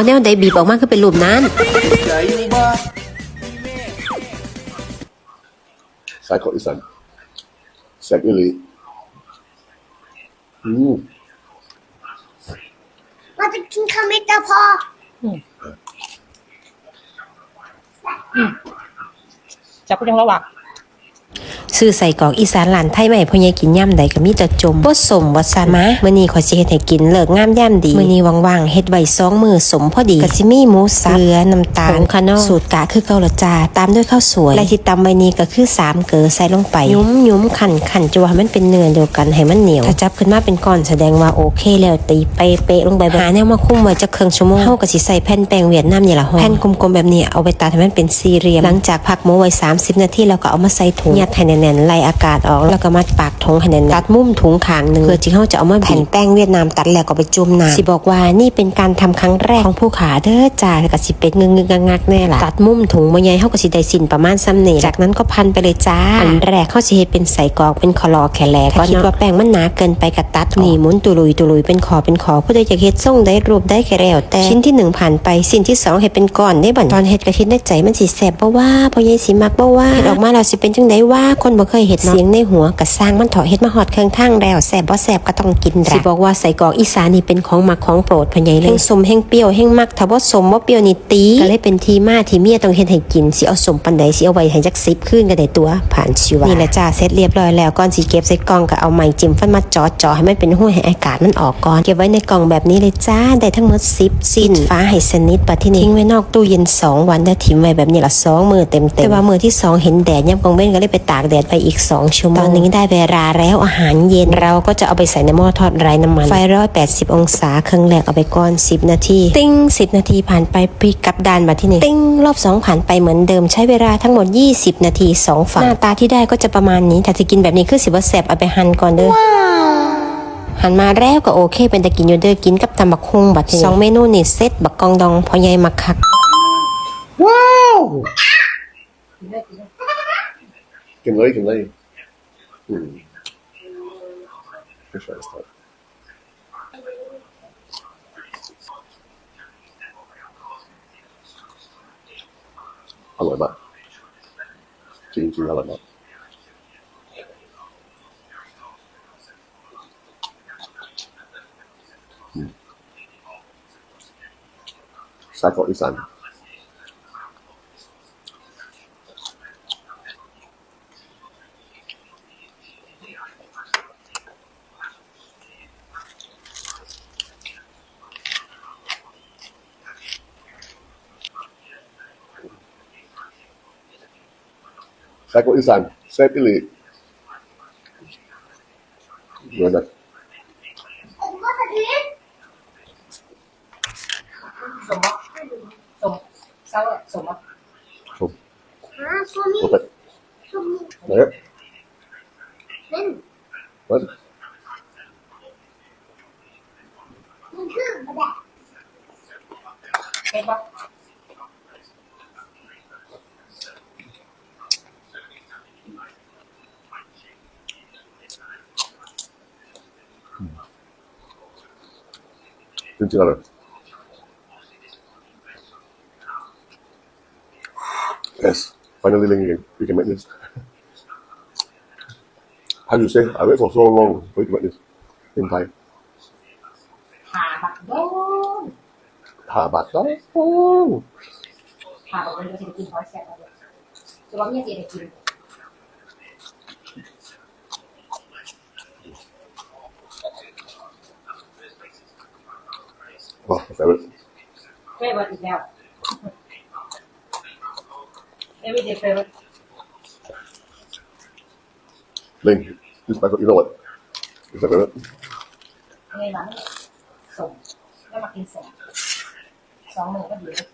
เอาแนวใดบีบออกมาคือเป็นรูปนั้นใจบ้าสายของอีสานแซ่บอีหลีอืมเราจะกินข้าวเม็ดก็พอจับก็ยังระหว่าง ซื้อใส่กรอกอีสานหลานไทยใหม่พ่อใหญ่กินย่ำใดก็มีแต่จมบ่สมบ่ซามามื้อนี้ขอยสิเฮ็ดให้กินเลิกงามย่ำดีมื้อนี้ว่างๆเฮ็ดไว้สองมื้อสมพอดีก็สิมีหมูสับเกลือน้ำตาลผงคานอลสูตรกะคือเกาละจาตามด้วยข้าวสวยและที่ตำไว้นี้ก็คือสามเกลือใส่ลงไปยุ้มยุ้มขันขันจัวให้มันเป็นเนื้อเดียวกันให้มันเหนียวถ้าจับขึ้นมาเป็นก้อนแสดงว่าโอเคแล้วตีไปเป๊ะลงไปหาแนวมาคุมไว้จักครึ่งชั่วโมงเฮาก็สิใส่แผ่นแป้งเวียดนามนี่ล่ะห่อแผ่นกลมๆแบบนี้เอาไปตัดให้มันเป็นสี่เหลี่ยมหลังจากพักหมูไว้30 นาทีแล้วก็เอามาใส่ถุงยัดให้แน่นๆไล่อากาศออกแล้วก็มัดปากถุงให้แน่นๆตัดมุมถุงข้างหนึงเพื่อที่เฮาจะเอามาแผ่นแป้งเวียดนามตัดแล้วก็ไปจุ่มน้ำสิบอกว่านี่เป็นการทำครั้งแรกของผู้ขาเด้อจ้าก็สิเป็นงึงๆงักๆแน่ล่ะตัดมุมถุงบ่ใหญ่เฮาก็สิได้สิ้นประมาณซ้ำนี่จากนั้นก็พันไปเลยจ้าอันแรกเฮาสิเฮ็ดเป็นใส่กรอกเป็นคอลอแขแลก็คิดว่าแป้งมันหนาเกินไปก็ตัดนี่หมุนตุลุยตุลุยเป็นขอเป็นขอผู้ใดอยากเฮ็ดทรงได้รูปได้แค่แล้วแต่ชิ้นที่หนึ่งผ่านไปชิ้นที่สองเฮ็ดเป็นก้อนได้บัดตอนเฮ็ดก็คิดในใจมันสิแซ่บบ่ว่าพ่อใหญ่สิมักบ่ว่าเฮ็ดออกมาแล้วสิเป็นจังไดว่าคนบ่เคยเฮ็ดเนาะเสียงในหัวก็สร้างมันเถาะเฮ็ดมาฮอดเครื่องทางแล้วแซ่บบ่แซ่บก็ต้องกินสิบอกว่าใส่กรอกอีสานนี่เป็นของมักของโปรดพ่อใหญ่เลยแห้งสมแห้งเปรี้ยวแห้งมักถ้าบ่สมบ่เปรี้ยวนี่ตีก็เลยเป็นที่มาที่เมียต้องเฮ็ดให้กินสิเอาสมปานใดสิเอาไว้ให้จัก10คืนก็ได้ตัวผ่านชีวานี่แหละจ้าเสร็จเรียบร้อยแล้วก่อนสิเก็บใส่กล่องก็เอาไม้จิ้มฟันมาจ่อๆให้มันเป็นห้วยให้อากาศมันออกก่อนเก็บไว้ในกล่องแบบนี้เลยจ้าได้ทั้งหมด10สิ้นฟ้าให้สนิทปัดที่นี่ทิ้งไว้นอกตู้เย็นสองวันแล้วทิ้งไว้แบบนี้ละสองมือเต็มๆแต่ว่ามือที่สองเห็นแดดย่ำกองเว้นก็เลยไปตากแดดไปอีกสองชั่วโมง ตอนนี้ได้เวลาแล้วอาหารเย็นเราก็จะเอาไปใส่ในหม้อทอดไร้น้ำมัน ไฟร้อยแปดสิบองศาครึ่งแรกเอาไปก่อนสิบนาที ติ้งสิบนาทีผ่านไปพลิกกลับด้านมาที่นี่ติ้งรอบสองผ่านไปเหมือนเดิมใช้เวลาทั้งหมด 20 นาทีสองฝั่งหน้าตาที่ได้ก็จะประมาณนี้แต่จะกินแบบนี้คือสิบว่าแสบเอาไปหั่นก่อนเด้อหันมาแล้วก็โอเค เป็นตะกินอยู่เด้อกินกับตำบักฮุงบัดนี้สองเมนูนี่เซตบักกองดองพอใหญ่มักคักว้าว กินเลยกินเลยอืมไม่ใช่สไตล์อร่อยมากจริงจริงๆอร่ อยมากอืมไส้กรอกอีสาน ไส้กรอกอีสานแซ่บอีหลีเหมือนแบบ ผมก็จะกิน สมมติสมเศร้าสมมติ ชม หาตัวนี้ โอเค ตัวนี้ ไหนครับ เล่น มัน มันคือกระดาษ เห็นปะ จริงๆอร่อย Yes, finally Ling we can make this. How do you say? I wait for so long for you to make this in Thai. หาบักโดน Thả bạc đó. หาบักโดนเราจะได้กินหอยแซ่บเอาเลยตัวว่าเมียจะได้กิน บอกไปเลยไม่บอกอีกแล้วเอวิเดไปเลยเล่นยึดไปก็อีโรดยึดไปเลยไงหลังส่งแล้วมากินสองสองหมื่นก็ดีเลย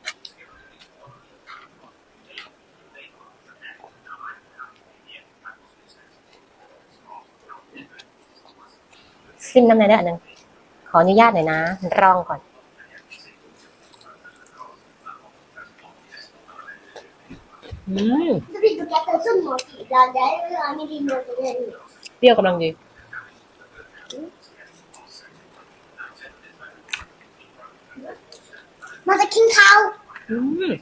ซิมน้ำในได้อันหนึ่งขออนุญาตหน่อยนะ รองก่อน อืมจะเป็นตัวแกตัวสุ่มหมดสีดำได้เวลาไม่ดีหมดเลยเปรี้ยวกำลังดีมาจะกินข้าวอืม